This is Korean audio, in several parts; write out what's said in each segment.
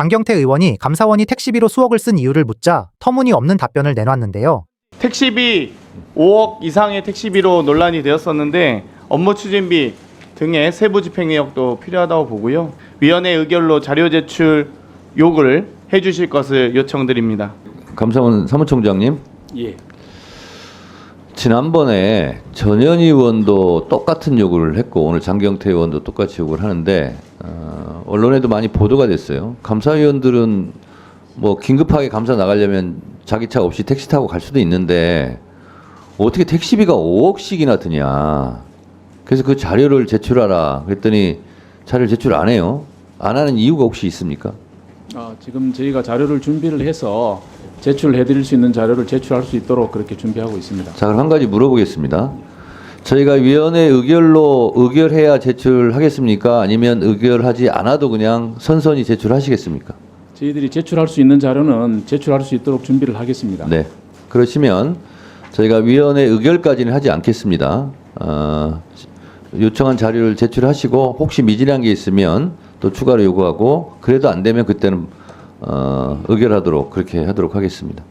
장경태 의원이 감사원이 택시비로 수억을 쓴 이유를 묻자 터무니없는 답변을 내놨는데요. 택시비 5억 이상의 택시비로 논란이 되었었는데 업무 추진비 등의 세부 집행 내역도 필요하다고 보고요. 위원회 의결로 자료 제출 요구를 해주실 것을 요청드립니다. 감사원 사무총장님, 예. 지난번에 전현 의원도 똑같은 요구를 했고 오늘 장경태 의원도 똑같이 요구를 하는데 어, 언론에도 많이 보도가 됐어요. 감사위원들은 뭐 긴급하게 감사 나가려면 자기 차 없이 택시 타고 갈 수도 있는데 어떻게 택시비가 5억씩이나 드냐. 그래서 그 자료를 제출하라. 그랬더니 자료를 제출 안 해요. 안 하는 이유가 혹시 있습니까? 어, 지금 저희가 자료를 준비를 해서 제출해 드릴 수 있는 자료를 제출할 수 있도록 그렇게 준비하고 있습니다. 자, 그럼 한 가지 물어보겠습니다. 저희가 위원회 의결로 의결해야 제출하겠습니까? 아니면 의결하지 않아도 그냥 선선히 제출하시겠습니까? 저희들이 제출할 수 있는 자료는 제출할 수 있도록 준비를 하겠습니다. 네. 그러시면 저희가 위원회 의결까지는 하지 않겠습니다. 어, 요청한 자료를 제출하시고 혹시 미진한 게 있으면 또 추가로 요구하고 그래도 안 되면 그때는 어, 의결하도록 그렇게 하도록 하겠습니다.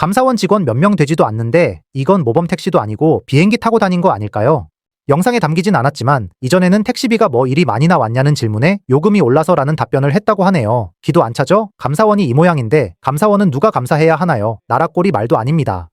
감사원 직원 몇 명 되지도 않는데 이건 모범 택시도 아니고 비행기 타고 다닌 거 아닐까요? 영상에 담기진 않았지만 이전에는 택시비가 뭐 일이 많이 나왔냐는 질문에 요금이 올라서라는 답변을 했다고 하네요. 기도 안 차죠? 감사원이 이 모양인데 감사원은 누가 감사해야 하나요? 나라 꼴이 말도 아닙니다.